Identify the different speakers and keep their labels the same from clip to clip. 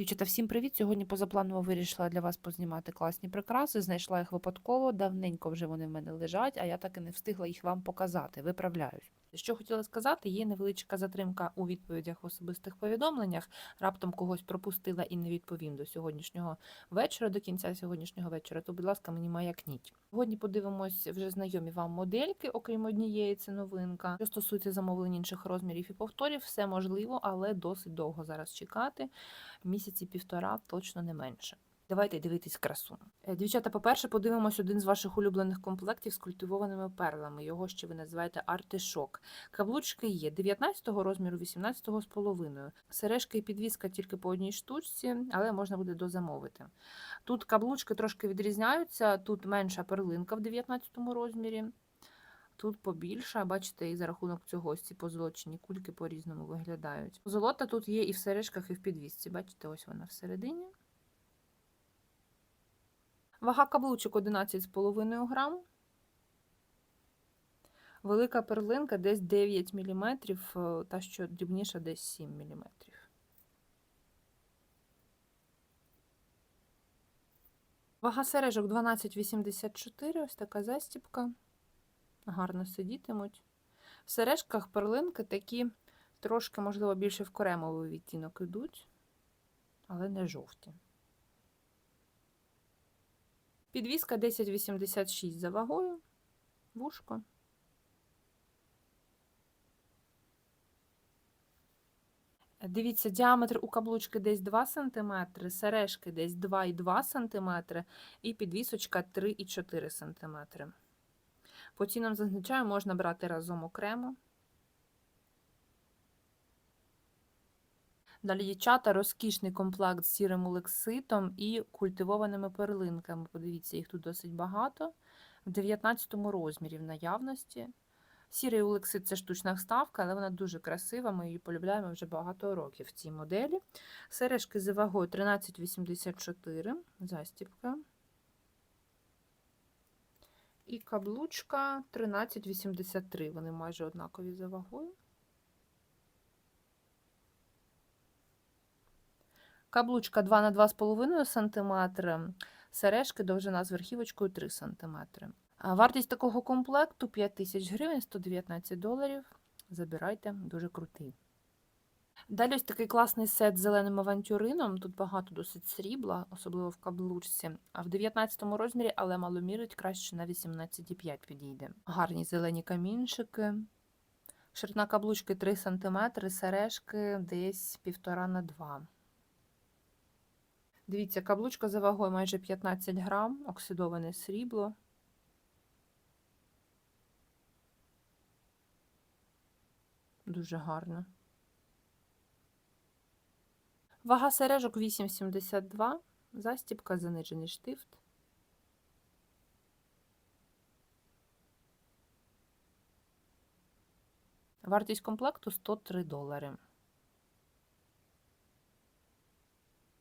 Speaker 1: Дівчата, всім привіт! Сьогодні позапланово вирішила для вас познімати класні прикраси. Знайшла їх випадково, давненько вже вони в мене лежать, а я так і не встигла їх вам показати. Виправляюсь. Що хотіла сказати, є невеличка затримка у відповідях в особистих повідомленнях. Раптом когось пропустила і не відповім до сьогоднішнього вечора, до кінця сьогоднішнього вечора, то, будь ласка, мені маякніть. Сьогодні подивимось вже знайомі вам модельки, окрім однієї, це новинка. Що стосується замовлень інших розмірів і повторів, все можливо, але досить довго зараз чекати місяці півтора, точно не менше. Давайте дивитись красу. Е, Дівчата, по-перше, подивимось один з ваших улюблених комплектів з культивованими перлами. Його ще ви називаєте артишок. Каблучки є 19 розміру, 18 з половиною. Сережки і підвіска тільки по одній штучці, але можна буде дозамовити. Тут каблучки трошки відрізняються, тут менша перлинка в 19 розмірі. Тут побільше, бачите, і за рахунок цього ось ці позолочені кульки по-різному виглядають. Золота тут є і в сережках, і в підвісці. Бачите, ось вона всередині. Вага каблучок 11,5 грам. Велика перлинка десь 9 мм, та що дрібніша десь 7 мм. Вага сережок 12,84, ось така застіпка гарно сидітимуть. В сережках перлинки такі трошки, можливо, більше в кремовий відтінок йдуть, але не жовті. Підвіска 10,86 за вагою, вушко. Дивіться, діаметр у каблучки десь 2 см, сережки десь 2,2 см і підвісочка 3,4 см. По цінам зазначаю, можна брати разом окремо. Далі дівчата розкішний комплект з сірим олекситом і культивованими перлинками. Подивіться, їх тут досить багато. В 19 розмірі в наявності. Сірий олексит це штучна вставка, але вона дуже красива. Ми її полюбляємо вже багато років в цій моделі. Сережки з вагою 13,84, застіпка. І каблучка 13,83. Вони майже однакові за вагою. Каблучка 2 на 2,5 см, сережки довжина з верхівочкою 3 см. Вартість такого комплекту 5 тисяч гривень, 119 доларів. Забирайте, дуже крутий. Далі ось такий класний сет з зеленим авантюрином. Тут багато досить срібла, особливо в каблучці. А в 19 розмірі, але маломірить краще на 18,5 підійде. Гарні зелені камінчики. Ширина каблучки 3 см, сережки десь 1,5 на 2 Дивіться, каблучка за вагою майже 15 грам, оксидоване срібло. Дуже гарно. Вага сережок 8,72, застіпка, занижений штифт. Вартість комплекту 103 долари.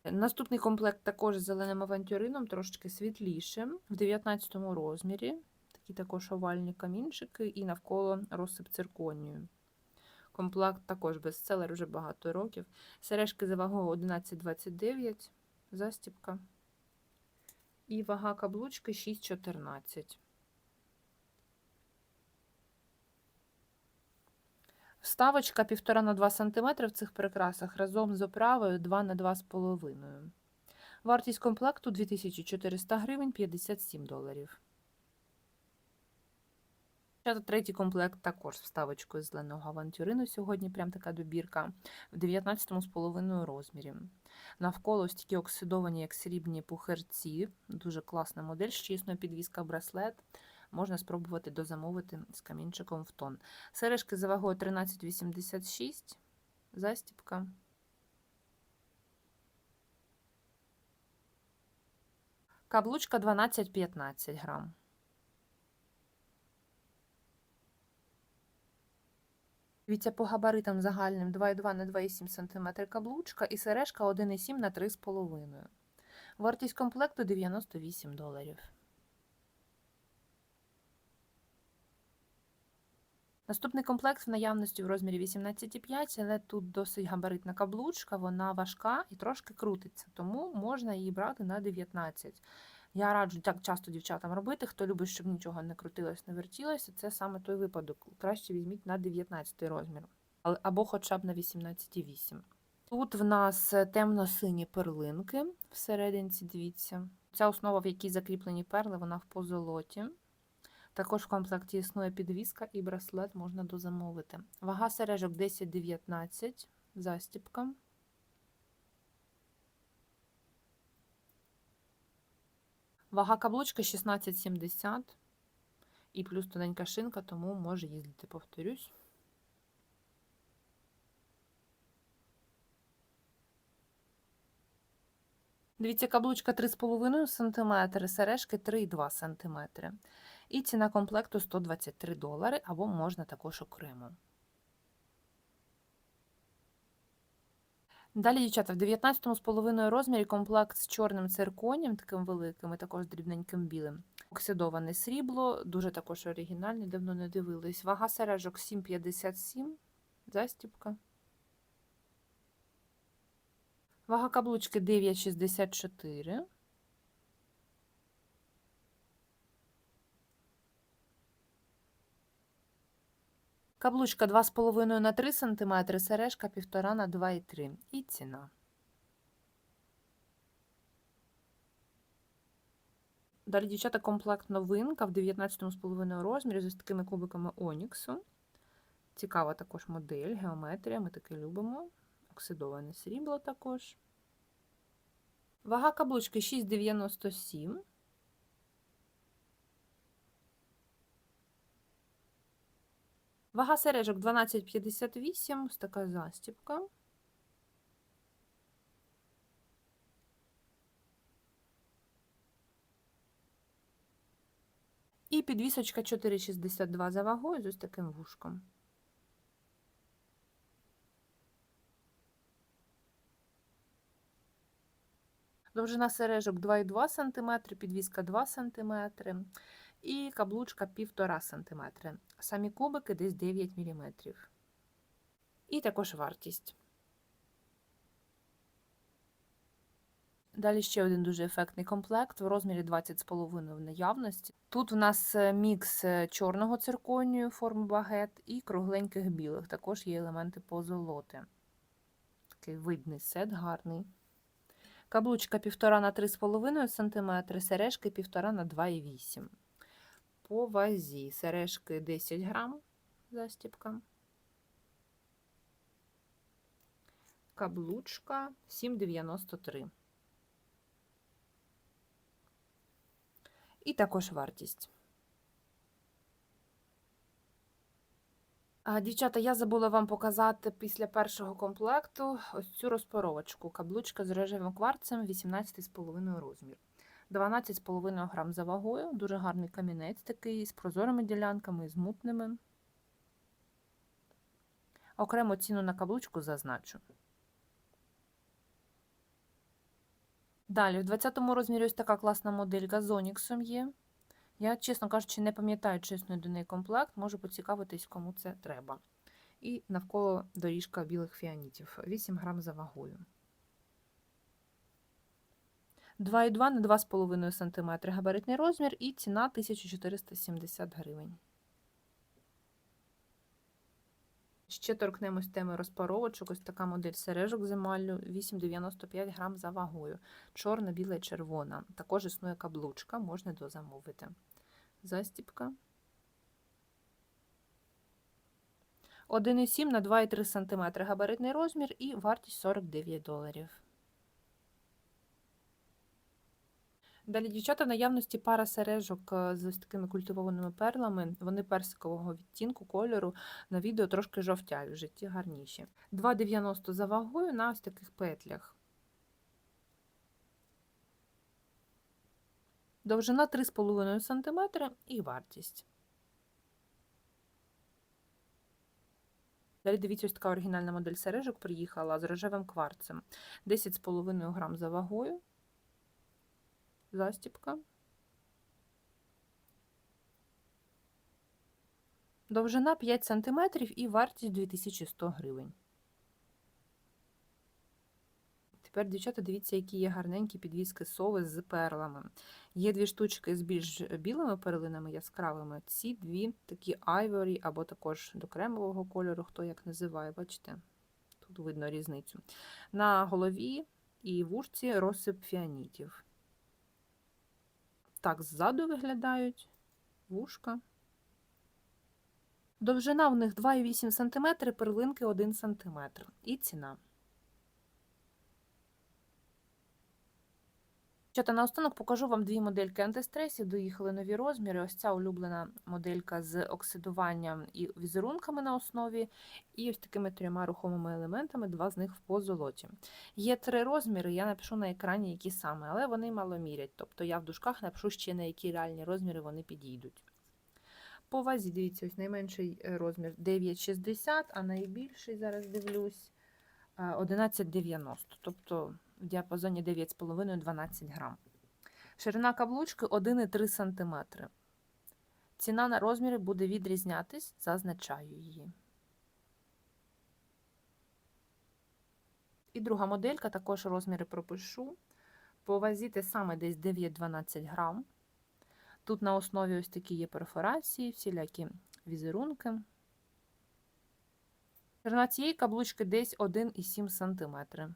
Speaker 1: Наступний комплект також з зеленим авантюрином, трошечки світлішим, в 19 розмірі. Такі також овальні камінчики і навколо розсип цирконію. Комплект також бестселер вже багато років. Сережки за вагою 11,29, застіпка. І вага каблучки 6,14. Вставочка 1,5 на 2 см в цих прикрасах разом з оправою 2 на 2,5 Вартість комплекту 2400 гривень 57 доларів. Третій комплект також з вставочкою зеленого авантюрину. Сьогодні прям така добірка в 19,5 розмірі. Навколо ось такі оксидовані, як срібні пухерці. Дуже класна модель, щісно підвіска браслет. Можна спробувати дозамовити з камінчиком в тон. Сережки за вагою 13,86, застіпка. Каблучка 12-15 грам. Дивіться, по габаритам загальним 2,2 на 2,7 см каблучка і сережка 1,7 на 3,5 Вартість комплекту 98 доларів. Наступний комплект в наявності в розмірі 18,5, але тут досить габаритна каблучка, вона важка і трошки крутиться, тому можна її брати на 19. Я раджу так часто дівчатам робити. Хто любить, щоб нічого не крутилось, не вертілося, це саме той випадок. Краще візьміть на 19 розмір, або хоча б на 18,8. Тут в нас темно-сині перлинки всерединці, дивіться. Ця основа, в якій закріплені перли, вона в позолоті. Також в комплекті існує підвіска і браслет можна дозамовити. Вага сережок 10-19, застіпка. Вага каблучки 16,70 і плюс тоненька шинка, тому може їздити, повторюсь. Дивіться, каблучка 3,5 см, сережки 3,2 см. І ціна комплекту 123 долари, або можна також окремо. Далі, дівчата, в 19,5 розмірі комплект з чорним цирконім, таким великим і також дрібненьким білим. Оксидоване срібло, дуже також оригінальний, давно не дивились. Вага сережок 7,57, застіпка. Вага каблучки 9,64. Каблучка 2,5 на 3 см, сережка 1,5 на 2,3 і ціна. Далі, дівчата, комплект новинка в 19,5 розмірі з ось такими кубиками Оніксу. Цікава також модель, геометрія, ми таке любимо. Оксидоване срібло також. Вага каблучки 6,97. Вага сережок 12,58, ось така застіпка. І підвісочка 4,62 за вагою з ось таким вушком. Довжина сережок 2,2 см, підвіска 2 см і каблучка 1,5 см. Самі кубики десь 9 мм. І також вартість. Далі ще один дуже ефектний комплект в розмірі 20,5 в наявності. Тут у нас е, мікс е, чорного цирконію форми багет і кругленьких білих. Також є елементи позолоти. Такий видний сет, гарний. Каблучка 1,5 на 3,5 см, сережки 1,5 на 2,8 По вазі сережки 10 грам застіпка. Каблучка 7,93. І також вартість. Дівчата, я забула вам показати після першого комплекту ось цю розпаровочку. Каблучка з рожевим кварцем 18,5 розмір. 12,5 грам за вагою, дуже гарний камінець такий з прозорими ділянками, з мутними. Окремо ціну на каблучку зазначу. Далі, в 20-му розмірі ось така класна моделька з Оніксом є. Я, чесно кажучи, не пам'ятаю чесно до неї комплект, можу поцікавитись, кому це треба. І навколо доріжка білих фіанітів 8 грам за вагою. 2,2 на 2,5 см габаритний розмір і ціна 1470 гривень. Ще торкнемось теми розпаровочок. Ось така модель сережок з емаллю 8,95 грам за вагою. Чорна, біла і червона. Також існує каблучка, можна дозамовити. Застіпка. 1,7 на 2,3 см габаритний розмір і вартість 49 доларів. Далі, дівчата, наявності пара сережок е, з ось такими культивованими перлами. Вони персикового відтінку кольору. На відео трошки жовтяють, в житті гарніші. 2,90 за вагою на ось таких петлях. Довжина 3,5 см і вартість. Далі дивіться, ось така оригінальна модель сережок приїхала з рожевим кварцем. 10,5 грам за вагою застіпка. Довжина 5 см і вартість 2100 гривень. Тепер, дівчата, дивіться, які є гарненькі підвіски сови з перлами. Є дві штучки з більш білими перлинами яскравими. Ці дві такі айворі або також до кремового кольору, хто як називає, бачите? Тут видно різницю. На голові і вушці розсип фіанітів. Так, ззаду виглядають вушка. Довжина в них 2,8 см, перлинки 1 см. І ціна. Чата, наостанок покажу вам дві модельки антистресів. Доїхали нові розміри. Ось ця улюблена моделька з оксидуванням і візерунками на основі, і ось такими трьома рухомими елементами, два з них в позолоті. Є три розміри, я напишу на екрані, які саме, але вони мало мірять. Тобто я в дужках напишу ще на які реальні розміри вони підійдуть. По вазі, дивіться, ось найменший е, розмір 9,60, а найбільший, зараз дивлюсь, е, 11,90. Тобто в діапазоні 9,5-12 грам. Ширина каблучки 1,3 см. Ціна на розміри буде відрізнятись, зазначаю її. І друга моделька, також розміри пропишу. По саме десь 9-12 грам. Тут на основі ось такі є перфорації, всілякі візерунки. Ширина цієї каблучки десь 1,7 см.